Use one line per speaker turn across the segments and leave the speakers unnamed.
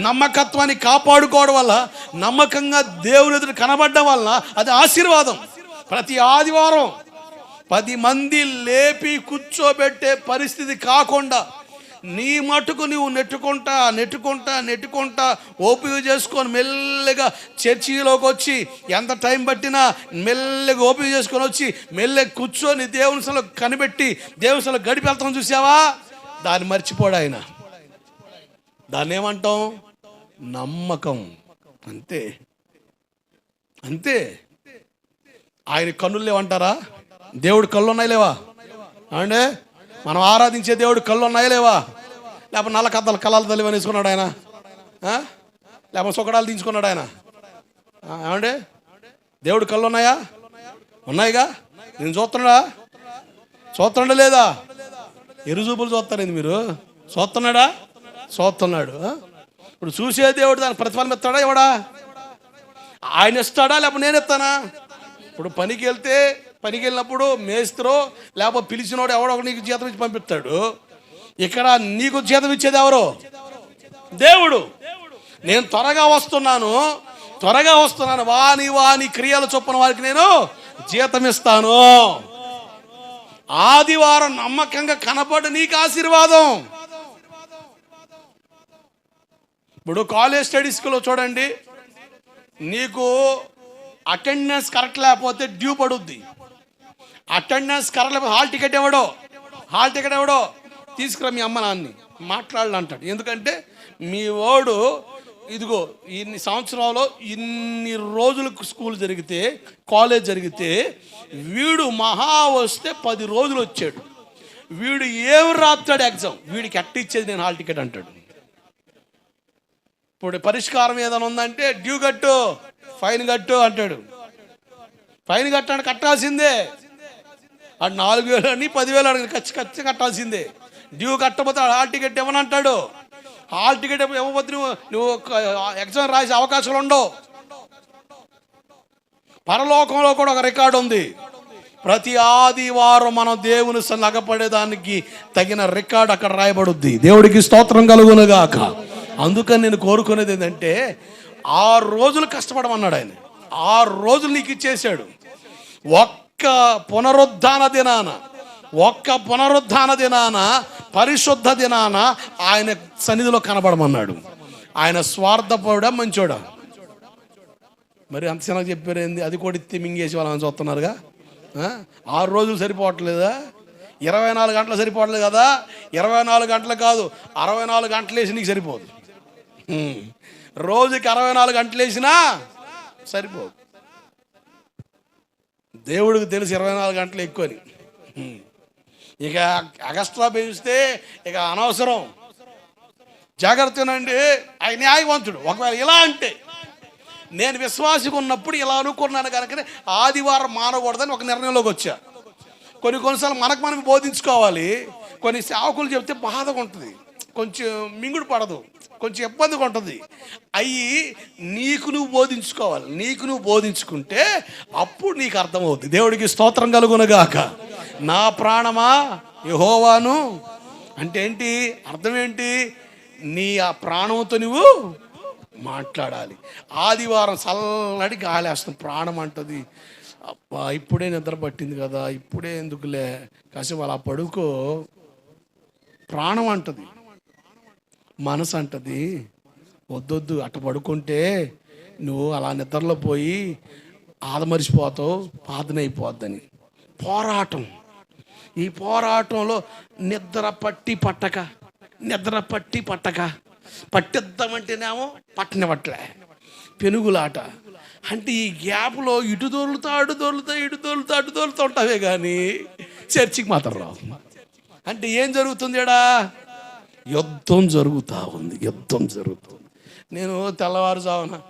నమ్మకత్వాన్ని కాపాడుకోవడం వల్ల నమ్మకంగా దేవుని ఎదురు కనబడడం వల్ల అది ఆశీర్వాదం. ప్రతి ఆదివారం పది మంది లేపి కూర్చోబెట్టే పరిస్థితి కాకుండా నీ మటుకు నువ్వు నెట్టుకుంటా నెట్టుకుంటా నెట్టుకుంటా ఓపిక చేసుకొని మెల్లగా చర్చిలోకి వచ్చి ఎంత టైం పట్టినా మెల్లగా ఓపిక చేసుకొని వచ్చి మెల్లగా కూర్చొని దేవునిసలో కనిపెట్టి దేవుని సలో గడిపి వెళ్తాం చూసావా? దాన్ని మర్చిపోడు ఆయన. దాన్ని ఏమంటాం? నమ్మకం. అంతే. అంతే. ఆయన కన్నులు లేవంటారా? దేవుడు కళ్ళు ఉన్నాయి లేవా? అంటే మనం ఆరాధించే దేవుడు కళ్ళు ఉన్నాయి లేవా? లేకపోతే నల్ల కథలు కళాలు తల్లి వేసుకున్నాడు ఆయన. లేకపోతే సుఖడాలు తీయించుకున్నాడు ఆయన. ఆ, దేవుడు కళ్ళు ఉన్నాయా ఉన్నాయిగా? నేను చూస్తున్నాడా? చూస్తున్నాడా లేదా? ఎరుజూపులు చూస్తారండి మీరు? చూస్తున్నాడా? చూస్తున్నాడు. ఇప్పుడు చూసే దేవుడు దాని ప్రతిఫలం ఇస్తాడా ఎవడా? ఆయన ఇస్తాడా లేకపోతే నేను ఇస్తానా? ఇప్పుడు పనికి వెళ్తే పనికి వెళ్ళినప్పుడు మేస్త్రో లేకపోతే పిలిచినోడు ఎవడో ఒకడు నీకు జీతం ఇచ్చి పంపిస్తాడు. ఇక్కడ నీకు జీతం ఇచ్చేది ఎవరు? దేవుడు. నేను త్వరగా వస్తున్నాను త్వరగా వస్తున్నాను. వాని వాని క్రియలు చొప్పున వారికి నేను జీతం ఇస్తాను. ఆదివారం నమ్మకంగా కనపడి నీకు ఆశీర్వాదం. ఇప్పుడు కాలేజ్ స్టడీస్లో చూడండి. నీకు అటెండెన్స్ కరెక్ట్ లేకపోతే డ్యూ పడుద్ది. అటెండెన్స్ కరెక్ట్ లేకపోతే హాల్ టికెట్ ఎవడో? హాల్ టికెట్ ఎవడో? తీసుకురా మీ అమ్మ నాన్ని మాట్లాడాలంటాడు. ఎందుకంటే మీ వాడు ఇదిగో ఇన్ని సంవత్సరాల్లో ఇన్ని రోజులకు స్కూల్ జరిగితే కాలేజ్ జరిగితే వీడు మహా వస్తే పది రోజులు వచ్చాడు. వీడు ఏం రాస్తాడు ఎగ్జామ్? వీడికి ఎట్టిచ్చేది నేను హాల్ టికెట్ అంటాడు. ఇప్పుడు పరిష్కారం ఏదైనా ఉందంటే డ్యూ కట్టు ఫైన్ కట్టు అంటాడు. ఫైన్ కట్టాడు కట్టాల్సిందే. అటు నాలుగు వేలు అని పదివేలు అడిగి ఖర్చు ఖర్చు కట్టాల్సిందే. డ్యూ కట్టకపోతే హాల్ టికెట్ ఇవ్వని అంటాడు. హాల్ టికెట్ ఇవ్వకపోతే నువ్వు నువ్వు ఎగ్జామ్ రాసే అవకాశాలు ఉండవు. పరలోకంలో కూడా ఒక రికార్డు ఉంది. ప్రతి ఆదివారం మనం దేవుని నగపడేదానికి తగిన రికార్డు అక్కడ రాయబడుద్ది. దేవుడికి స్తోత్రం కలుగునుగాక. అందుకని నేను కోరుకునేది ఏంటంటే ఆరు రోజులు కష్టపడమన్నాడు ఆయన. ఆరు రోజులు నీకు ఇచ్చేసాడు. ఒక్క పునరుద్ధాన దినాన ఒక్క పునరుద్ధాన దినాన పరిశుద్ధ దినాన ఆయన సన్నిధిలో కనబడమన్నాడు. ఆయన స్వార్థపడా మంచోడా? మరి అంత చిన్నగా చెప్పారు ఏంది? అది కూడా ఇత్తి మింగేసి వాళ్ళని చూస్తున్నారుగా? ఆరు రోజులు సరిపోవట్లేదా? ఇరవై నాలుగు గంటలు సరిపోవట్లేదు కదా? ఇరవై నాలుగు గంటలు కాదు అరవై నాలుగు గంటలు వేసి నీకు సరిపోదు. రోజుకి అరవై నాలుగు గంటలు వేసినా సరిపోదు. దేవుడికి తెలుసు ఇరవై నాలుగు గంటలు ఎక్కువని. ఇక అగస్ట్రా పెంచితే ఇక అనవసరం. జాగ్రత్తనండి ఆయన న్యాయవంతుడు. ఒకవేళ ఇలా అంటే నేను విశ్వాసిగా ఉన్నప్పుడు ఇలా అనుకున్నాను కనుక ఆదివారం మానకూడదని ఒక నిర్ణయంలోకి వచ్చా. కొన్ని కొన్నిసార్లు మనకు మనం బోధించుకోవాలి. కొన్ని సేవకులు చెప్తే బాధగా ఉంటుంది. కొంచెం మింగుడు పడదు. కొంచెం ఇబ్బందిగా ఉంటుంది. అవి నీకు నువ్వు బోధించుకోవాలి. నీకు నువ్వు బోధించుకుంటే అప్పుడు నీకు అర్థమవుతుంది దేవుడికి స్తోత్రం కలుగునగాక. నా ప్రాణమా? యహోవాను. అంటే ఏంటి? అర్థం ఏంటి? నీ ఆ ప్రాణంతో నువ్వు మాట్లాడాలి. ఆదివారం చల్లడి గాలేస్తుంది ప్రాణం అంటది. అబ్బా ఇప్పుడే నిద్ర పట్టింది కదా ఇప్పుడే ఎందుకులే? కాసేపు అలా పడుకో. ప్రాణం అంటది. మనసు అంటది వద్దొద్దు అట్ట పడుకుంటే నువ్వు అలా నిద్రలో పోయి ఆదమరిచిపోతావు పాదనైపోద్దని పోరాటం. ఈ పోరాటంలో నిద్ర పట్టి పట్టక నిద్ర పట్టి పట్టక పట్టిద్దామంటేనేమో పట్టనివ్వట్లే పెనుగులాట. అంటే ఈ గ్యాప్లో ఇటు దొరులుతా అటు దొరులుతా ఇటు దొరులుతా అటు దొరులుతూ ఉంటావే కానీ చర్చికి మాత్రం రావు. అంటే ఏం జరుగుతుంది ఎడా యుద్ధం జరుగుతూ ఉంది యుద్ధం జరుగుతుంది. నేను తెల్లవారుజామున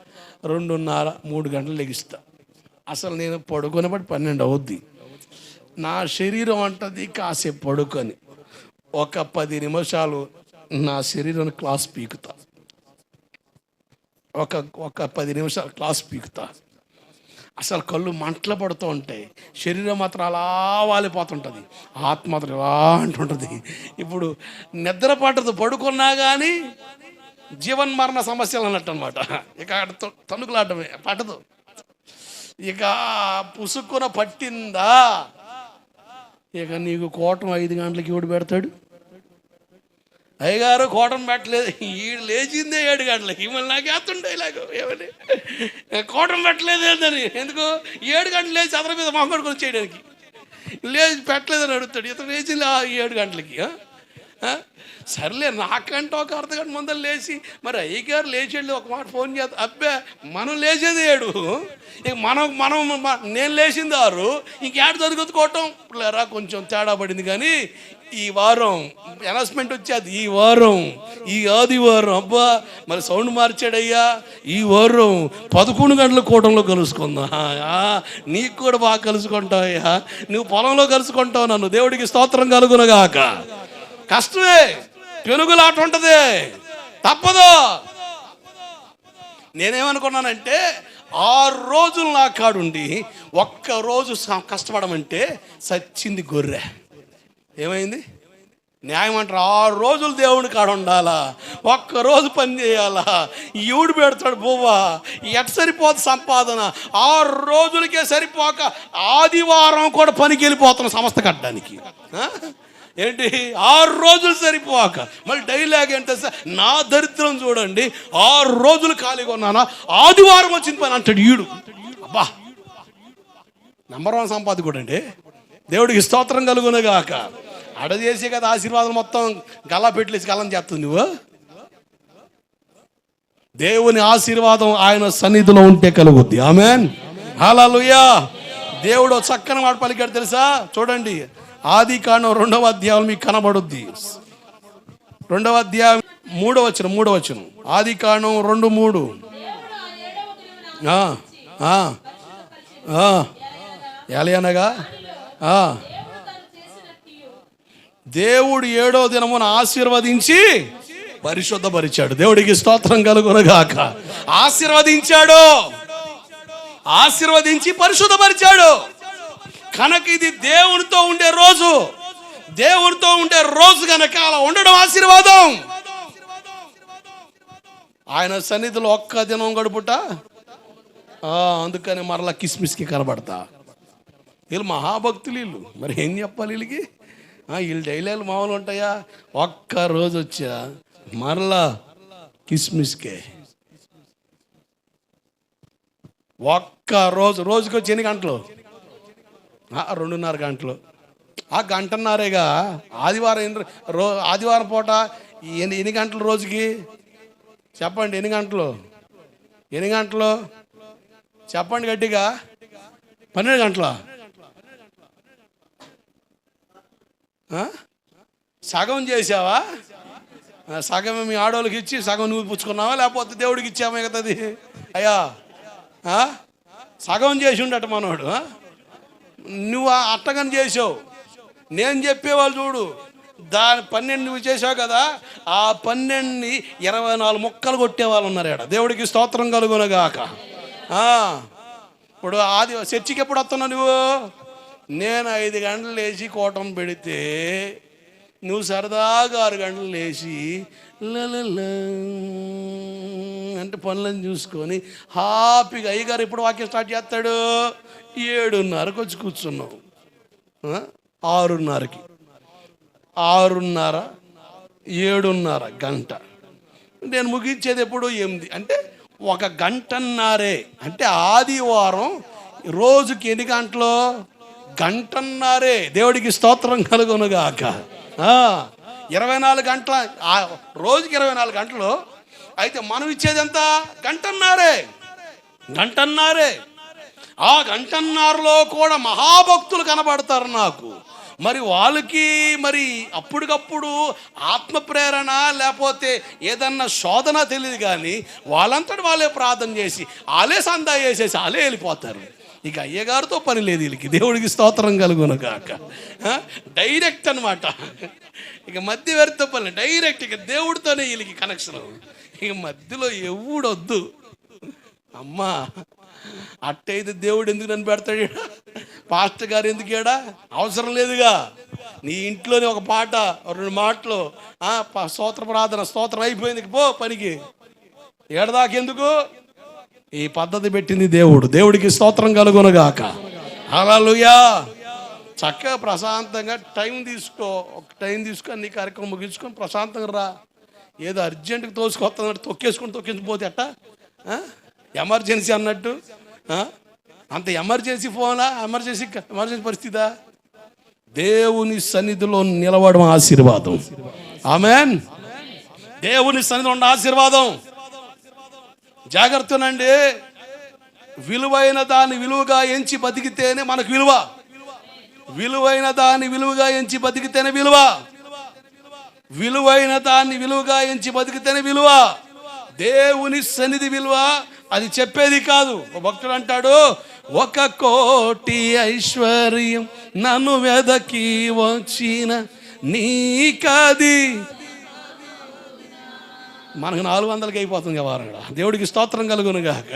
రెండున్నర మూడు గంటలు లెగిస్తా. అసలు నేను పడుకునేపటి పన్నెండు అవుద్ది. నా శరీరం అంటది కాసేపు పడుకొని ఒక పది నిమిషాలు నా శరీరం క్లాస్ పీకుతా. ఒక ఒక పది నిమిషాలు క్లాస్ పీకుతా. అసలు కళ్ళు మంటలు పడుతూ ఉంటాయి శరీరం మాత్రం అలా వాలిపోతుంటుంది. ఆత్మ మాత్రం ఇలా అంటుంటుంది. ఇప్పుడు నిద్ర పట్టదు పడుకున్నా కానీ జీవన్ మరణ సమస్యలు అన్నట్టు అనమాట ఇక అక్కడ తణుకులాడమే పట్టదు. ఇక పుసుక్కున పట్టిందా? ఇక నీకు కోటం ఐదు గంటలకి ఎవడు పెడతాడు? అయ్యగారు కోటం పెట్టలేదు. ఈడు లేచిందే ఏడు గంటలకి. మళ్ళీ నాకు వేస్తుండే ఇలాగ. ఏమని? కోటం పెట్టలేదు ఏందని? ఎందుకు? ఏడు గంటలు లేచి అతని మీద మొహం చేయడానికి. లేచి పెట్టలేదని అడుగుతాడు. ఇతను లేచి ఆ ఏడు గంటలకి సర్లే నాకంటే ఒక అర్ధగంట ముందర లేచి మరి అయ్యగారు లేచి వెళ్ళి ఒక మాట ఫోన్ చేస్తా. అబ్బే మనం లేచేది ఏడు. ఇక మనం మనం నేను లేచింది ఆరు. ఇంకేడు చదువుకోవటం లేరా కొంచెం తేడా పడింది కానీ ఈ వారం అనౌన్స్మెంట్ వచ్చేది ఈ వారం ఈ ఆదివారం. అబ్బా మరి సౌండ్ మార్చాడయ్యా. ఈ వారం పదకొండు గంటల కూటంలో కలుసుకుందా. ఆ, నీకు కూడా బాగా కలుసుకుంటావయ్యా నువ్వు పొలంలో కలుసుకుంటావు నన్ను. దేవుడికి స్తోత్రం కలుగునగాక. కష్టమే పెనుగులాట ఉంటుంది. తప్పదు. నేనేమనుకున్నానంటే ఆరు రోజులు నా కాడుండి ఒక్క రోజు స- కష్టపడమంటే సచ్చింది గొర్రె. ఏమైంది? న్యాయం అంటారు ఆరు రోజులు దేవుని కాడ ఉండాలా? ఒక్క రోజు పని చేయాలా? ఈవుడు పెడతాడు బువ్వా. ఎట్ సరిపోదు సంపాదన? ఆరు రోజులకే సరిపోక ఆదివారం కూడా పనికి వెళ్ళిపోతున్న సంస్థ కట్టడానికి. ఏంటి? ఆరు రోజులు సరిపోక. మళ్ళీ డైలాగ్ ఏంటో నా దరిద్రం చూడండి. ఆరు రోజులు ఖాళీగా ఉన్నానా? ఆదివారం వచ్చింది పని అంటాడు ఈడు అబ్బా! నంబర్ వన్ సంపాదకుడు అండి. దేవుడికి స్తోత్రం కలుగునగాక. అడజేసే కదా ఆశీర్వాదం మొత్తం గల్లా పెట్టలేసి గల్లం చేస్తుంది నువ్వు? దేవుని ఆశీర్వాదం ఆయన సన్నిధిలో ఉంటే కలుగుద్ది. ఆమెన్. హల్లెలూయా. దేవుడు చక్కని మాట పలికాడు తెలుసా? చూడండి. ఆది కాండం రెండవ అధ్యాయం మీకు కనబడుద్ది. రెండవ అధ్యాయం మూడవ వచ్చిన మూడవ వచ్చిన ఆది కాండం రెండు మూడు. ఆ, ఆ, దేవుడు ఏడో దినమున ఆశీర్వదించి పరిశుద్ధపరిచాడు. దేవుడికి స్తోత్రం కలుగునగాక. ఆశీర్వదించాడు. ఆశీర్వదించి పరిశుద్ధపరిచాడు. కనుక ఇది దేవునితో ఉండే రోజు. దేవునితో ఉండే రోజు కనుక అలా ఉండడం ఆశీర్వాదం. ఆయన సన్నిధిలో ఒక్క దినం గడుపుట. అందుకని మరలా కిస్మిస్కి కనబడతా. వీళ్ళు మహాభక్తులు వీళ్ళు. మరి ఏం చెప్పాలి వీళ్ళకి? వీళ్ళు డైలాగులు మామూలు ఉంటాయా? ఒక్క రోజు వచ్చా. మరలా కిస్మిస్కే. ఒక్క రోజు రోజుకి వచ్చి ఎన్ని గంటలు? రెండున్నర గంటలు. ఆ గంటన్నారేగా ఆదివారం ఎన్ని రో ఆదివారం పూట ఎన్ని ఎన్ని గంటలు రోజుకి? చెప్పండి ఎన్ని గంటలు? ఎన్ని గంటలు? చెప్పండి గట్టిగా. పన్నెండు గంటల? సగం చేసావా సగం మీ ఆడవాళ్ళకి ఇచ్చి సగం నువ్వు పుచ్చుకున్నావా? లేకపోతే దేవుడికి ఇచ్చామా మిగతాది అయ్యా సగం చేసి ఉండట మనోడు నువ్వు ఆ అట్టగని చేసావు నేను చెప్పేవాళ్ళు చూడు దాని పన్నెండు నువ్వు చేసావు కదా ఆ పన్నెండుని ఇరవై నాలుగు ముక్కలు కొట్టేవాళ్ళు ఉన్నారు ఇక్కడ దేవుడికి స్తోత్రం కలుగునగాక. ఇప్పుడు ఆది చర్చికి ఎప్పుడు వస్తున్నావు నువ్వు? నేను ఐదు గంటలు లేచి కోటం పెడితే నువ్వు సరదాగా ఆరు గంటలు లేచి అంటే పనులను చూసుకొని హ్యాపీగా అయ్యగారు ఎప్పుడు వాక్యం స్టార్ట్ చేస్తాడు? ఏడున్నరకు వచ్చి కూర్చున్నావు ఆరున్నరకి. ఆరున్నర ఏడున్నర గంట. నేను ముగించేది ఎప్పుడు ఎనిమిది. అంటే ఒక గంటన్నరే. అంటే ఆదివారం రోజుకి ఎన్ని గంటలు? గంటన్నారే. దేవుడికి స్తోత్రం కలుగునుగాక. ఇరవై నాలుగు గంటల రోజుకి ఇరవై నాలుగు గంటలు. అయితే మనం ఇచ్చేది ఎంత? గంటన్నారే. గంటన్నారే. ఆ గంటన్నారులో కూడా మహాభక్తులు కనబడతారు నాకు. మరి వాళ్ళకి మరి అప్పటికప్పుడు ఆత్మ ప్రేరణ లేకపోతే ఏదన్నా శోధన తెలియదు కానీ వాళ్ళంతటి వాళ్ళే ప్రార్థన చేసి వాళ్ళే సందా చేసేసి వాళ్ళే వెళ్ళిపోతారు. ఇక అయ్యగారితో పని లేదు వీళ్ళకి. దేవుడికి స్తోత్రం కలుగును కాక డైరెక్ట్ అన్నమాట. ఇక మధ్య పని డైరెక్ట్ ఇక దేవుడితోనే వీళ్ళకి కనెక్షన్ ఇక మధ్యలో ఎవడొద్దు. అమ్మా అట్టయితే దేవుడు ఎందుకు నన్ను పెడతాడు? పాస్టర్ గారు ఎందుకు ఏడా? అవసరం లేదుగా. నీ ఇంట్లోనే ఒక పాట రెండు మాటలు. స్తోత్ర ప్రార్థన స్తోత్రం అయిపోయింది. పో పనికి. ఏడదాకెందుకు? ఈ పద్ధతి పెట్టింది దేవుడు. దేవుడికి స్తోత్రం కలుగునగాక. హల్లెలూయా. చక్కగా ప్రశాంతంగా టైం తీసుకో. ఒక టైం తీసుకొని నీ కార్యక్రమం ముగించుకొని ప్రశాంతంగా రా. ఏదో అర్జెంటుగా తోసుకొస్తానంటే తొక్కేసుకొని తొక్కేసిపోతే అట్ట ఎమర్జెన్సీ అన్నట్టు. అంత ఎమర్జెన్సీ ఫోనా? ఎమర్జెన్సీ ఎమర్జెన్సీ పరిస్థితా దేవుని సన్నిధిలో నిలవడం ఆశీర్వాదం. ఆమెన్. దేవుని సన్నిధిలో ఉన్న ఆశీర్వాదం. జాగ్రత్తనండి. విలువైన దాన్ని విలువగా ఎంచి బతికితేనే మనకు విలువ. విలువైన దాన్ని విలువగా ఎంచి బతికితేనే విలువ. విలువైన దాన్ని విలువగా ఎంచి బతికితేనే విలువ. దేవుని సన్నిధి విలువ అది చెప్పేది కాదు. భక్తుడు అంటాడు ఒక కోటి ఐశ్వర్యం నన్ను వెదకి వచ్చిన నీకది మనకు నాలుగు వందలకి అయిపోతుంది వారం దేవుడికి స్తోత్రం కలుగును కాక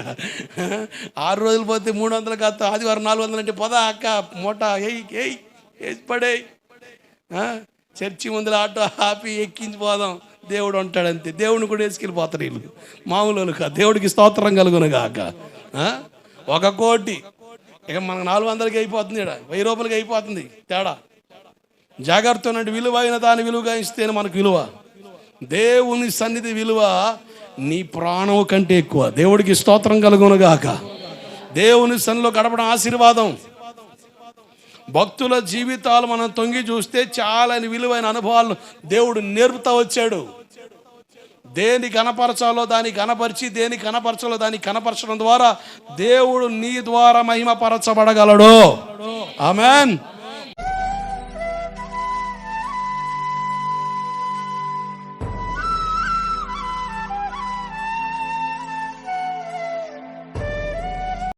ఆరు రోజులు పోతే మూడు వందలు కాస్త ఆదివారం నాలుగు వందలు అంటే పొద అక్క మూట ఎయ్ ఎయ్ వేసి పడేయ్. చర్చి ముందులో ఆటో ఆపి ఎక్కించి పోదాం. దేవుడు ఉంటాడంతే దేవుడిని కూడా వేసుకెళ్ళిపోతారు వీళ్ళు. మామూలు వాళ్ళు కాదు. దేవుడికి స్తోత్రం కలుగును కాక ఒక కోటి. ఇక మనకు నాలుగు వందలకి అయిపోతుంది ఇక్కడ వెయ్యి రూపాయలకి అయిపోతుంది తేడా. జాగ్రత్త ఉన్నట్టు విలువైన దాని విలువగా ఇస్తేనే మనకు విలువ. దేవుని సన్నిధి విలువ నీ ప్రాణం కంటే ఎక్కువ. దేవుడికి స్తోత్రం కలుగునుగాక దేవుని సన్నిలో గడపడం ఆశీర్వాదం. భక్తుల జీవితాలు మనం తొంగి చూస్తే చాలా విలువైన అనుభవాలను దేవుడు నేర్పుతా వచ్చాడు. దేని కనపరచాలో దాన్ని కనపరిచి దేని కనపరచాలో దాన్ని కనపరచడం ద్వారా దేవుడు నీ ద్వారా మహిమపరచబడగలడు. ఆమెన్.